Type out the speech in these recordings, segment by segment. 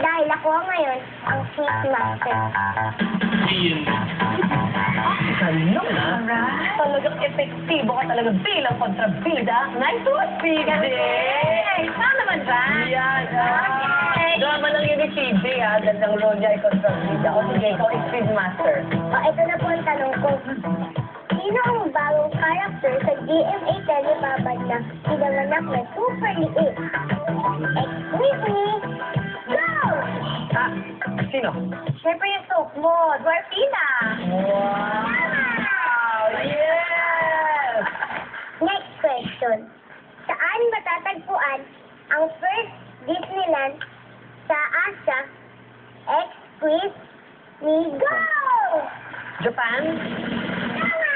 Dahil ako ngayon ang quiz master. Ian. Galing naman. Talagang epektibo ka talaga bilang kontrabida. Nice one, Phoebe. Hey, saan naman ba? Yan, ah. Drama lang yun ni CJ, ha? Gandang role niya ay kontrabida. O sige, ikaw ay speed master. O, ito na po ang tanong ko. Sino ang bagong character sa GMA Telebabad na pinanganak na super liit? Excuse me! Ah, sino? Siyempre yung soap mo, Dwarfina. Wow! Yes! Next question. Saan matatagpuan ang first Disneyland sa Asia? X-Quiz me go! Japan? Tama!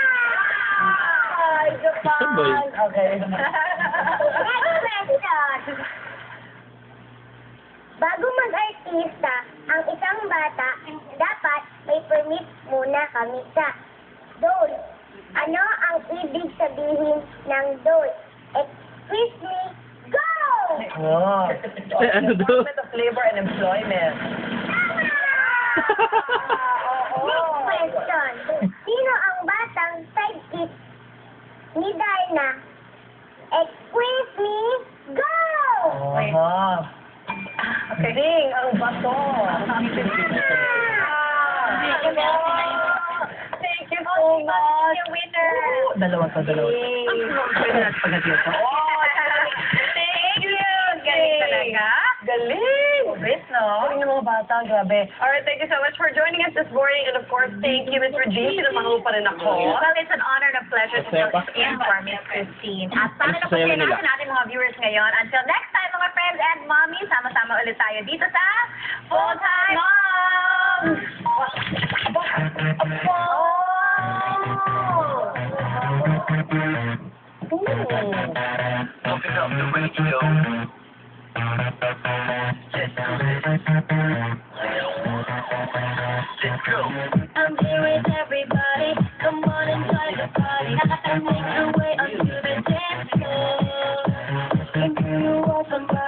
Ay, Japan! Okay. Next question. Bago mag-artista ang isang bata, dapat may permit muna kami sa dole. Ano ang ibig sabihin ng dole? Excuse me, go! Oh. Eh, ano? Department of Labor and Employment. Next question. Sino ang batang sidekick ni Darna? Excuse me, go! Oh. Ding, ang bato. Thank you so much. Dalawa to, dalawa to. Pwede natin pagkatiyo to. Oh, Thank you. Galing talaga. Galing! Chris, no? Galing ng mga bata, grabe. Alright, thank you so much for joining us this morning. And of course, thank you, Ms. Regine. Sinamahan mo pa rin ako. Well, it's an honor and a pleasure to pa. fill in for Miss Christine. At sana na po nila. natin mga viewers ngayon. Until next and mommy, sama-sama ulit tayo dito sa Full Time Mom! Open up the radio. Let's go. I'm here with everybody. Come on and join the party. Make your way onto the dance floor. And you want somebody?